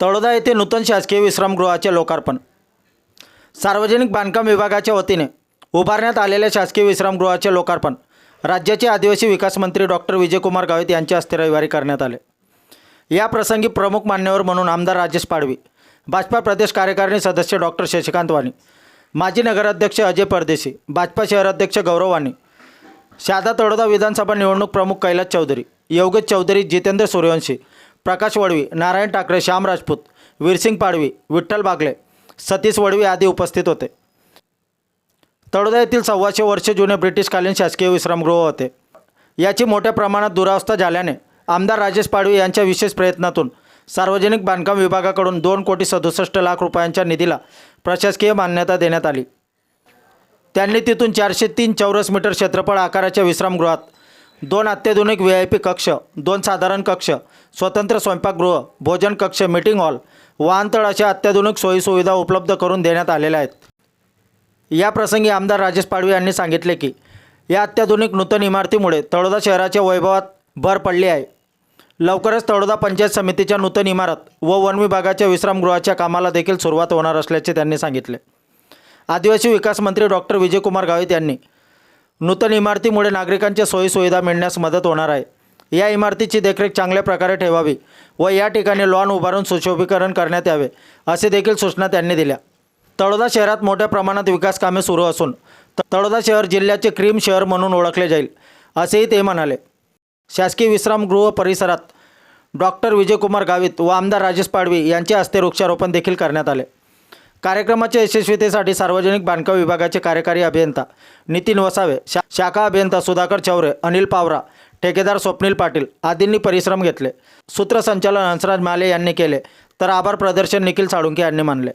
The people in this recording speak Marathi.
तळोदा येथे नूतन शासकीय विश्रामगृहाचे लोकार्पण. सार्वजनिक बांधकाम विभागाच्या वतीने उभारण्यात आलेल्या शासकीय विश्रामगृहाचे लोकार्पण. राज्याचे आदिवासी विकास मंत्री डॉक्टर विजयकुमार गावित यांच्या हस्ते रविवारी करण्यात आले. या प्रसंगी प्रमुख मान्यवर म्हणून आमदार राजेश पाडवी भाजपा प्रदेश कार्यकारिणी सदस्य डॉक्टर शशिकांत वाणी माजी नगराध्यक्ष अजय परदेशी भाजपा शहराध्यक्ष गौरव वाणी शादा तळोदा विधानसभा निवडणूक प्रमुख कैलास चौधरी योगेश चौधरी जितेंद्र सूर्यवंशी प्रकाश वडवी नारायण ठाकरे श्याम राजपूत वीरसिंग पाडवी विठ्ठल बागले सतीश वडवी आदी उपस्थित होते. तळोदा येथील सव्वाशे वर्ष जुने ब्रिटिशकालीन शासकीय विश्रामगृह होते. याची मोठ्या प्रमाणात दुरावस्था झाल्याने आमदार राजेश पाडवी यांच्या विशेष प्रयत्नातून सार्वजनिक बांधकाम विभागाकडून दोन कोटी सदुसष्ट लाख रुपयांच्या निधीला प्रशासकीय मान्यता देण्यात आली. त्यांनी तिथून चारशे तीन चौरस मीटर क्षेत्रफळ आकाराच्या विश्रामगृहात दोन अत्याधुनिक व्ही आय पी कक्ष दोन साधारण कक्ष स्वतंत्र स्वयंपाकगृह भोजन कक्ष मीटिंग हॉल वाहनतळ अशा अत्याधुनिक सोयीसुविधा उपलब्ध करून देण्यात आलेल्या आहेत. या प्रसंगी आमदार राजेश पाडवी यांनी सांगितले की या अत्याधुनिक नूतन इमारतीमुळे तळोदा शहराच्या वैभवात भर पडली आहे. लवकरच तळोदा पंचायत समितीच्या नूतन इमारत व वन विभागाच्या विश्रामगृहाच्या कामाला देखील सुरुवात होणार असल्याचे त्यांनी सांगितले. आदिवासी विकास मंत्री डॉक्टर विजयकुमार गावित यांनी नूतन इमारतीमुळे नागरिकांच्या सोयीसुविधा मिळण्यास मदत होणार आहे. या इमारतीची देखरेख चांगल्या प्रकारे ठेवावी व या ठिकाणी लॉन उभारून सुशोभीकरण करण्यात यावे असे देखील सूचना त्यांनी दिल्या. तळोदा शहरात मोठ्या प्रमाणात विकास कामे सुरू असून तळोदा शहर जिल्ह्याचे क्रीम शहर म्हणून ओळखले जाईल असेही ते म्हणाले. शासकीय विश्रामगृह परिसरात डॉक्टर विजयकुमार गावित व आमदार राजेश पाडवी यांच्या हस्ते वृक्षारोपण देखील करण्यात आले. कार्यक्रमाच्या यशस्वीतेसाठी सार्वजनिक बांधकाम विभागाचे कार्यकारी अभियंता नितीन वसावे शा शाखा अभियंता सुधाकर चौरे अनिल पावरा ठेकेदार स्वप्नील पाटील आदींनी परिश्रम घेतले. सूत्रसंचालन हंसराज माले यांनी केले. तर आभार प्रदर्शन निखिल साळुंके यांनी मानले.